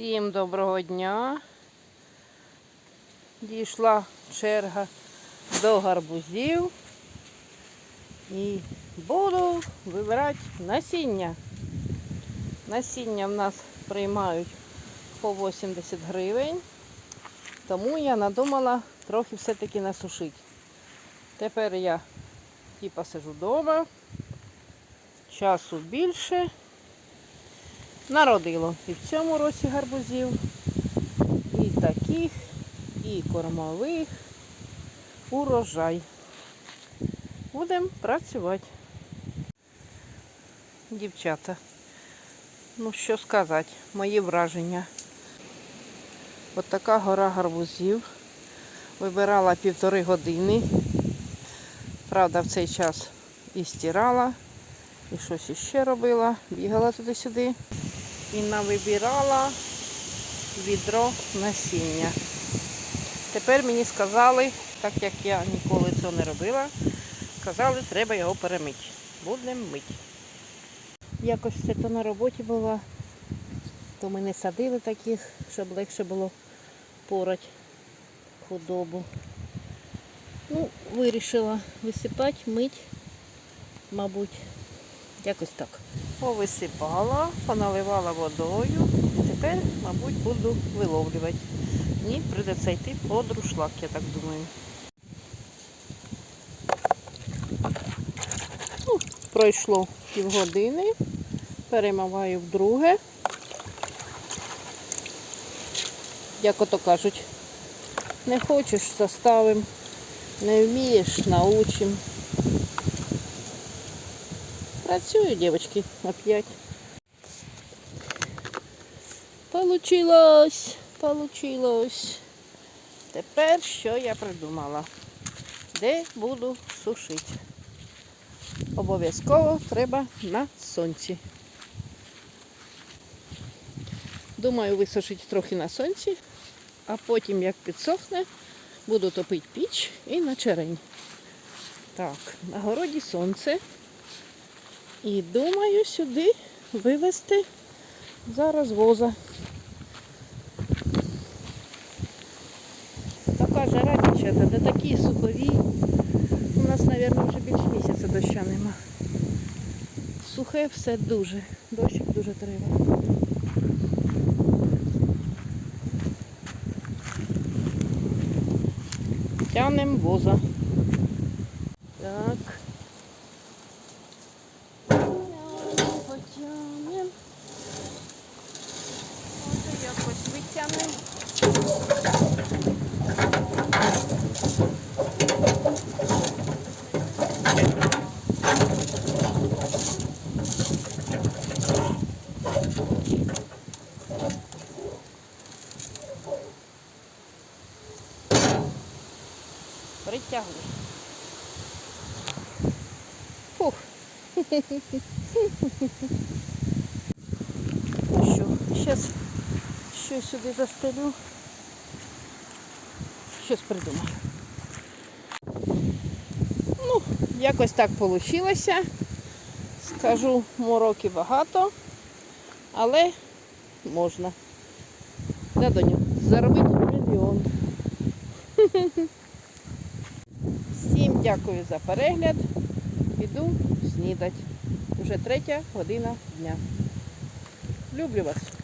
Всім доброго дня. Дійшла черга до гарбузів і буду вибирати насіння. Насіння в нас приймають по 80 гривень, тому я надумала трохи все-таки насушити. Тепер я типа сижу вдома, часу більше. Народило і в цьому році гарбузів, і таких, і кормових, урожай. Будемо працювати. Дівчата, ну що сказати, мої враження. От така гора гарбузів. Вибирала півтори години. Правда, в цей час і стирала, і щось іще робила, бігала туди-сюди і навибирала відро насіння. Тепер мені сказали, так як я ніколи цього не робила, сказали, треба його перемити. Будемо мити. Якось це то на роботі була, то ми не садили таких, щоб легше було порати худобу. Ну, вирішила висипати, мить, мабуть, якось так. Повисипала, поналивала водою тепер, мабуть, буду виловлювати. Мені прийдеться йти по друшлак, я так думаю. Ну, пройшло півгодини, перемиваю вдруге. Як ото кажуть, не хочеш заставим, не вмієш, научим. Працюю, девочки, опять. Получилось, получилось. Тепер що я придумала? Де буду сушити? Обов'язково треба на сонці. Думаю, висушити трохи на сонці, а потім, як підсохне, буду топити піч і на черень. Так, на городі сонце. І думаю сюди вивезти зараз воза. Така жара, дівчата, де такі сухові. У нас, мабуть, вже більше місяця доща нема. Сухе все дуже. Дощик дуже треба. Тянем воза. Так. Якось витягнем. Притягли. Фух. Ну що, зараз щось сюди застелю. Щось придумаю. Ну, якось так вийшло. Скажу, мороки багато, але можна. Да, доню, заробити мільйон. Всім дякую за перегляд. Іду снідати. Уже третя година дня. Люблю вас.